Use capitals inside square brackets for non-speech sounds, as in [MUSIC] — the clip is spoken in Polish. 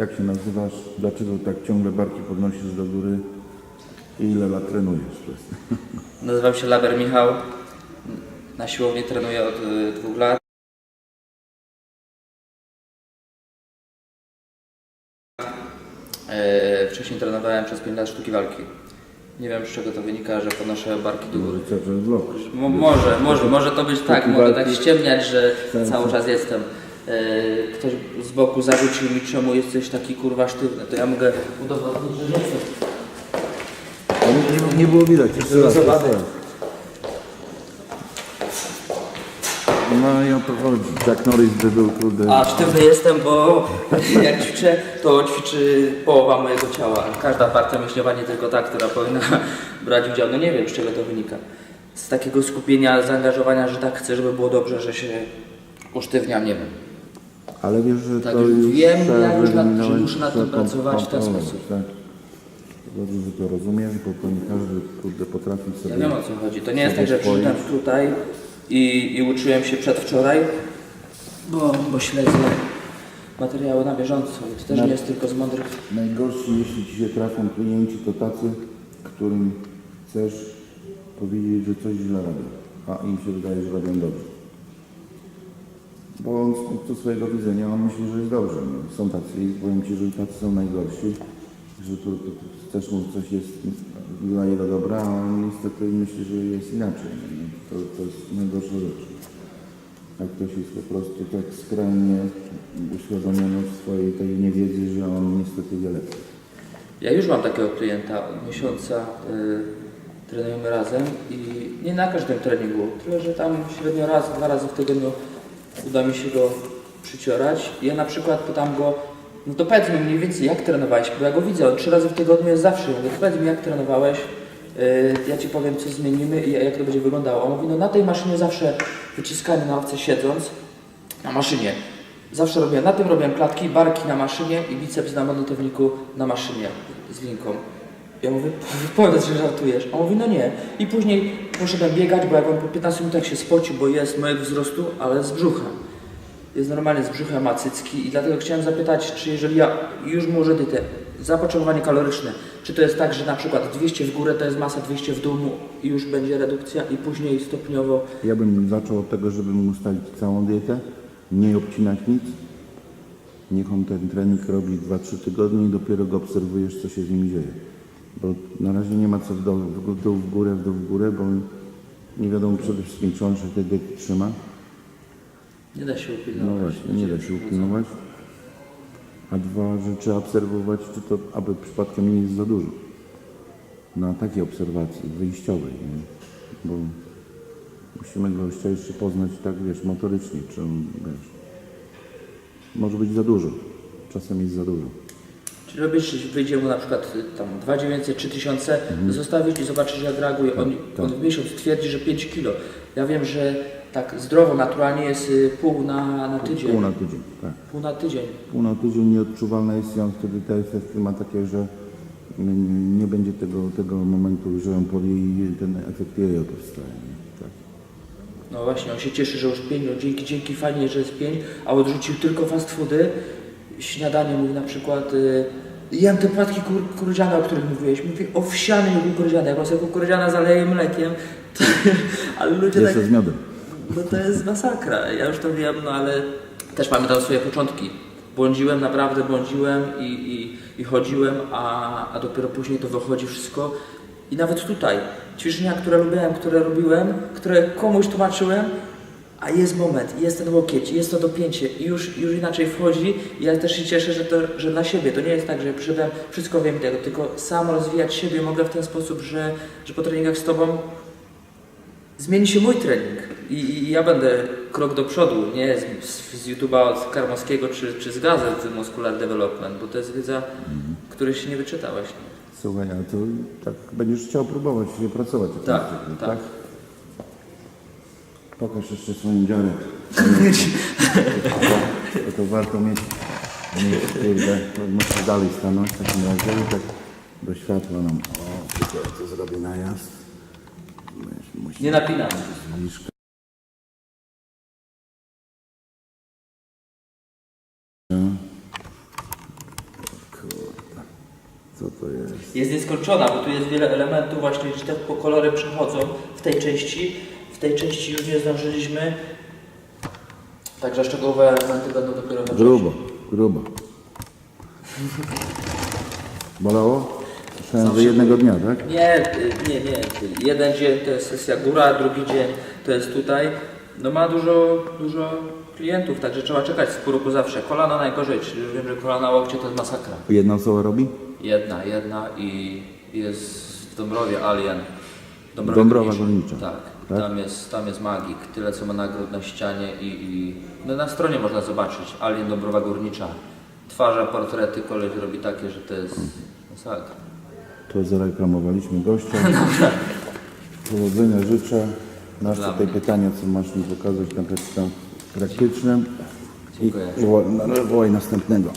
Jak się nazywasz? Dlaczego tak ciągle barki podnosisz do góry? I ile lat trenujesz? [LAUGHS] Nazywam się Laber Michał. Na siłowni trenuję od y, dwóch lat. E, Wcześniej trenowałem przez 5 lat sztuki walki. Nie wiem z czego to wynika, że podnoszę barki do góry. Co, że vlog? Mo- może, może, może to być tak, mogę tak ściemniać, że cały czas jestem. E, Ktoś z boku zarzucił mi, czemu jesteś taki kurwa sztywny, to ja mogę udowodnić, że nie jestem. Nie, było widać. Jeszcze raz. Zobaczę. jeszcze raz. No i o to chodzi. Jack Norris by był kurde. A sztywny jestem, bo [LAUGHS] jak ćwiczę, to ćwiczy połowa mojego ciała. Każda partia myślowa, nie tylko ta, która powinna [LAUGHS] brać udział. No nie wiem, z czego to wynika. Z takiego skupienia, zaangażowania, że tak chcę, żeby było dobrze, że się usztywniam, nie wiem. Ale wiesz, że Tak, to już wiem, jak już nad- że muszę nad tym pracować w ten sposób. Tak. Dobrze, że to rozumiesz, bo to nie każdy kurde potrafi sobie... Ja wiem o co chodzi. To nie jest tak, że przyszedłem swoich- tutaj i, i uczyłem się przedwczoraj, bo, bo śledzę materiały na bieżąco. I to też Na- nie jest tylko z mądrych Najgorsi, jeśli ci się trafią klienci, to tacy, którym chcesz powiedzieć, że coś źle robią, a im się wydaje, że robią dobrze. Bo on z punktu swojego widzenia, on myśli, że jest dobrze. No, są tacy powiem Ci, że tacy są najgorsi, że tu, tu, tu chcesz mu coś jest dla jego dobra, a on niestety myśli, że jest inaczej. No, to, to jest najgorsza rzecz. Jak ktoś jest po prostu tak skrajnie uświadomiony w swojej tej niewiedzy, że on niestety wie lepiej. Ja już mam takiego klienta od miesiąca, y, trenujemy razem i nie na każdym treningu, tyle że tam średnio raz, dwa razy w tygodniu uda mi się go przyciorać. Ja na przykład pytam go, no to powiedz mi mniej więcej jak trenowałeś, bo ja go widzę, on trzy razy w tygodniu jest zawsze, mówię, powiedz mi jak trenowałeś, y, ja Ci powiem co zmienimy i jak to będzie wyglądało. On mówi, no na tej maszynie zawsze wyciskanie na ławce siedząc, na maszynie. Zawsze robiłem, na tym robiłem klatki, barki na maszynie i biceps na monotowniku na maszynie z linką. Ja mówię, powiedz, że żartujesz. A on mówi, no nie. I później poszedłem biegać, bo jak on po 15 minutach się spocił, bo jest mojego wzrostu, ale z brzucha. Jest normalnie z brzucha, ma i dlatego chciałem zapytać, czy jeżeli ja już mu użyję te zapotrzebowanie kaloryczne, czy to jest tak, że na przykład 200 w górę to jest masa, 200 w dół i już będzie redukcja i później stopniowo Ja bym zaczął od tego, żeby mu ustalić całą dietę, nie obcinać nic. Niech on ten trening robi 2-3 tygodnie i dopiero go obserwujesz, co się z nim dzieje. Bo na razie nie ma co w dół, w dół, w górę, w dół, w górę, bo nie wiadomo przede wszystkim, czy on się tej diety trzyma. nie da się No upilnować. właśnie, nie da się upilnować. A dwa, że trzeba obserwować, czy to aby przypadkiem nie jest za dużo. Na takiej obserwacji wyjściowej, nie? bo musimy gościa jeszcze poznać tak, wiesz, motorycznie, czy on, wiesz, może być za dużo. Czasem jest za dużo. Czy robisz, wyjdzie mu na przykład y, tam 2900, 3000, zostawisz i zobaczysz jak reaguje. On, tak. on w miesiąc twierdzi, że 5 kilo. Ja wiem, że tak zdrowo, naturalnie jest y, pół na, na tydzień. Pół na tydzień, tak. Pół na tydzień. Pół na tydzień nieodczuwalne jest i on wtedy te efekty ma takie, że nie będzie tego, tego momentu, że on powie i ten efekt jejo powstaje. Tak. No właśnie, on się cieszy, że już 5, no dzięki, dzięki, fajnie, że jest 5, a odrzucił tylko fast foody. Śniadanie mówi na przykład, y, jem te płatki kur, kukurydziane, o których mówiłeś. Mówi owsiane, nie kukurydziane. Jak on sobie kukurydziana zaleje mlekiem, [LAUGHS] to, ale ludzie tak... Jeszcze z miodem. No to jest masakra. Ja już to wiem, no ale też pamiętam swoje początki. Błądziłem, naprawdę błądziłem i, i, i chodziłem, a, a dopiero później to wychodzi wszystko. I nawet tutaj, ćwiczenia, które lubiłem, które robiłem, które komuś tłumaczyłem, a jest moment, jest ten łokieć, jest to dopięcie i już, już inaczej wchodzi. Ja też się cieszę, że, to, że dla siebie. To nie jest tak, że przyszedłem, wszystko wiem tego, tylko sam rozwijać siebie mogę w ten sposób, że, że po treningach z Tobą zmieni się mój trening i, i ja będę krok do przodu, nie z, z, z YouTube'a od Karmowskiego czy, czy z gazet Muscular Development, bo to jest wiedza, której się nie wyczyta właśnie. Słuchaj, a to tak będziesz chciał próbować sobie pracować. tym Tak, cyklu, tak. Pokaż jeszcze swoją dziarę. to, to warto mieć, mieć kurde, to muszę dalej stanąć w takim razie i tak do światła nam. O, tylko ja to zrobię najazd. Musi- Nie napinam. Zniżka. to jest. jest nieskończona, bo tu jest wiele elementów właśnie, że te po kolory przechodzą w tej części. W tej części już nie zdążyliśmy. Także szczegółowe elementy będą dopiero we Grubo, grubo. Bolało? Słyszałem, że jednego dnia, tak? Nie, nie, nie. Jeden dzień to jest sesja góra, drugi dzień to jest tutaj. No ma dużo, dużo klientów, także trzeba czekać z pół roku zawsze. Kolana najgorzej, czyli już wiem, że kolana łokcie to jest masakra. Jedna osoba robi? Jedna, jedna i jest w Dąbrowie Alien. Dąbrowa Górnicza. Tak, Tak? Tam, jest, tam jest magik, tyle co ma nagród na ścianie i, i no na stronie można zobaczyć Alien Dąbrowa Górnicza. Twarze, portrety, koleś robi takie, że to jest masakra. To zareklamowaliśmy gościa. Powodzenia życzę. Masz Dla tutaj mnie. pytania, co masz mi pokazać na praktyce praktycznym. I Dziękuję. wołaj, no, wołaj następnego.